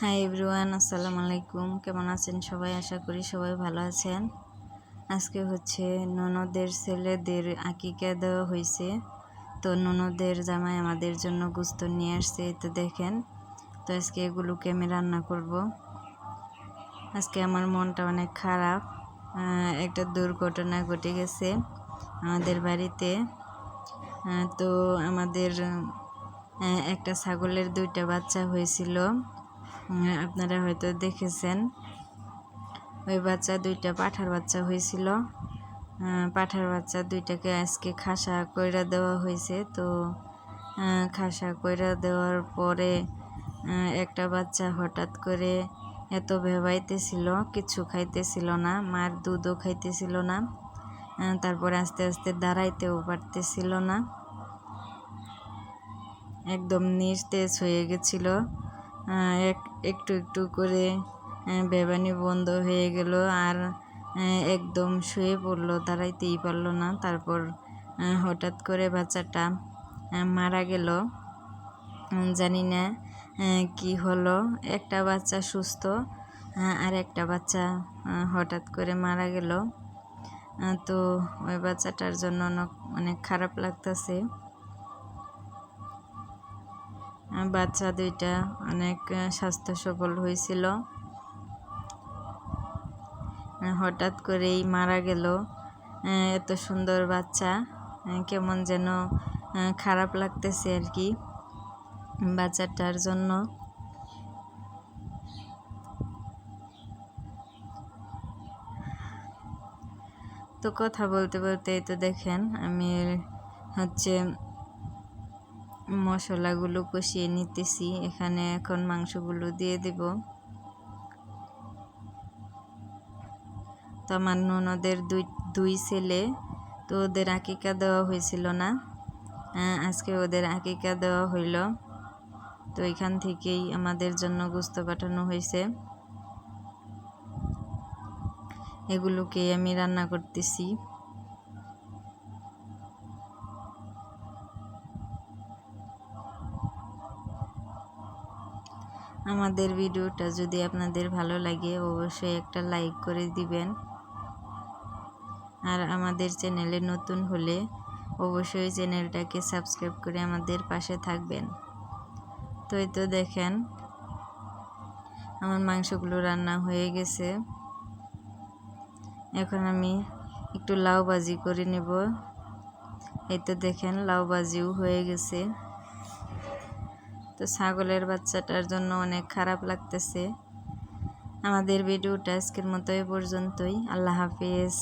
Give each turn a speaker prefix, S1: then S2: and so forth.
S1: Hi everyone আসসালামু আলাইকুম। কেমন আছেন সবাই? আশা করি সবাই ভালো আছেন। আজকে হচ্ছে ননদের ছেলেদের আকিকা দেওয়া হয়েছে। তো ননদের জামাই আমাদের জন্য গুস্ত নিয়ে আসছে তো দেখেন। তো আজকে এগুলোকে আমি রান্না করব। আজকে আমার মনটা অনেক খারাপ। একটা দুর্ঘটনা ঘটে গেছে আমাদের বাড়িতে। তো আমাদের একটা ছাগলের দুইটা বাচ্চা হয়েছিল। আপনারা হয়তো দেখেছেন। ওই বাচ্চা দুইটা, পাঠার বাচ্চা হয়েছিল। পাঠার বাচ্চা দুইটাকে আজকে খাসা কইরা দেওয়া হয়েছে। তো খাসা কইরা দেওয়ার পরে একটা বাচ্চা হঠাৎ করে এত ভেবাইতেছিল, কিছু খাইতেছিল না, মার দুধও খাইতেছিল না। তারপরে আস্তে আস্তে দাঁড়াইতেও পারতেছিল না। একদম নিস্তেজ হয়ে গেছিল। এক একটু একটু করে বেবানি বন্ধ হয়ে গেল আর একদম শুয়ে পড়ল, দাঁড়াইতেই পারল না। তারপর হঠাৎ করে বাচ্চাটা মারা গেল। জানি না কি হলো। একটা বাচ্চা সুস্থ আর একটা বাচ্চা হঠাৎ করে মারা গেল। তো ওই বাচ্চাটার জন্য অনেক খারাপ লাগতেছে। বাচ্চা দুইটা অনেক স্বাস্থ্য সবল হয়েছিল। হঠাৎ করেই মারা গেল। এত সুন্দর বাচ্চা। কেমন যেন খারাপ লাগতেছে আর কি বাচ্চাটার জন্য। তো কথা বলতে বলতে তো দেখেন, আমি হচ্ছে মশলাগুলো কষিয়ে নিতেছি। এখানে এখন মাংসগুলো দিয়ে দেব। তো আমার ননদের দুই দুই ছেলে। তো ওদের আকিকা দেওয়া হয়েছিল না। আজকে ওদের আকিকা দেওয়া হইল। তো এখান থেকেই আমাদের জন্য গুস্ত পাঠানো হয়েছে। এগুলোকে আমি রান্না করতেছি। আমাদের ভিডিওটা যদি আপনাদের ভালো লাগে, অবশ্যই একটা লাইক করে দিবেন। আর আমাদের চ্যানেলে নতুন হলে অবশ্যই চ্যানেলটাকে সাবস্ক্রাইব করে আমাদের পাশে থাকবেন। তো এই তো দেখেন, আমার মাংসগুলো রান্না হয়ে গেছে। এখন আমি একটু লাউ ভাজি করে নেব। এই তো দেখেন, লাউ ভাজিও হয়ে গেছে। তো ছাগলের বাচ্চাটার জন্য অনেক খারাপ লাগতেছে। আমাদের ভিডিওটা আজকের মতো এ পর্যন্তই। আল্লাহ হাফিজ।